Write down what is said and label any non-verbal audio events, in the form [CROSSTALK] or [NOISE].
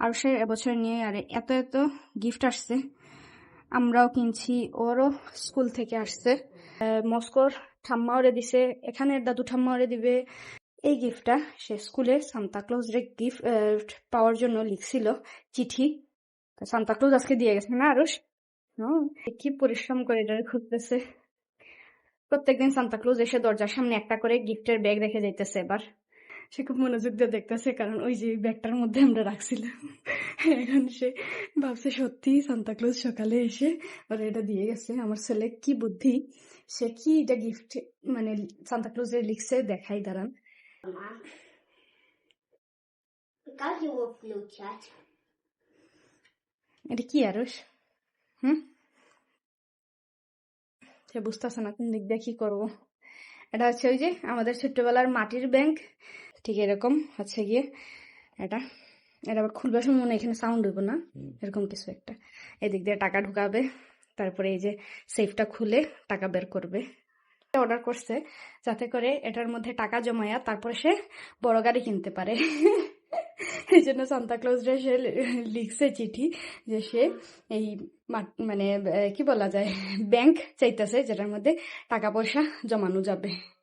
আর সে এবছর নিয়ে আরে এত এত গিফট আসছে। আমরাও কিনছি ওরও স্কুল থেকে আসছে। মস্কোর ঠাম্মা ওরে দিছে এখানের দাদু ঠাম্মা ওরে দিবে। এই গিফটটা সে স্কুলে সান্তাক্লজ রে গিফট পাওয়ার জন্য লিখছিল চিঠি। সান্তাক্লজ আজকে দিয়ে গেছে না হুম, কি পরিশ্রম করে এটা খুঁজতেছে। প্রত্যেকদিন সান্তাক্লজ এসে দরজার সামনে একটা করে গিফটের ব্যাগ রেখে যাইতেছে এবার। সে খুব মনোযোগ দিয়ে দেখতেছে কারণ ওই যে ব্যাগটার মধ্যে আমরা রাখছিলাম। এখন সে ভাবছে সত্যি সান্তাক্লোজ সকালে এসে ওরা এটা দিয়ে গেছে। আমার ছেলে কি বুদ্ধি? সে কি এটা গিফট মানে সান্তাক্লজে লিখছে? দেখাই দাঁড়ান। এটা কি আরস? হুম? সে বুঝতেছে না কোন দিক কি করব। এটা হচ্ছে ওই যে আমাদের ছোট্টবেলার মাটির ব্যাংক। ঠিক এরকম হচ্ছে গিয়ে এটা। এটা আবার খুলবার সময় মনে এখানে সাউন্ড হইব না। এরকম কিছু একটা। এদিক দিয়ে টাকা ঢুকাবে তারপরে এই যে সেফটা খুলে টাকা বের করবে। অর্ডার করছে যাতে করে এটার মধ্যে টাকা জমায়া তারপরে সে বড় গাড়ি কিনতে পারে। [LAUGHS] এই জন্য সান্তাক্লজরা সে লিখছে চিঠি যে সে এই মানে কি বলা যায়? [LAUGHS] ব্যাংক চাইতেছে যেটার মধ্যে টাকা পয়সা জমানো যাবে।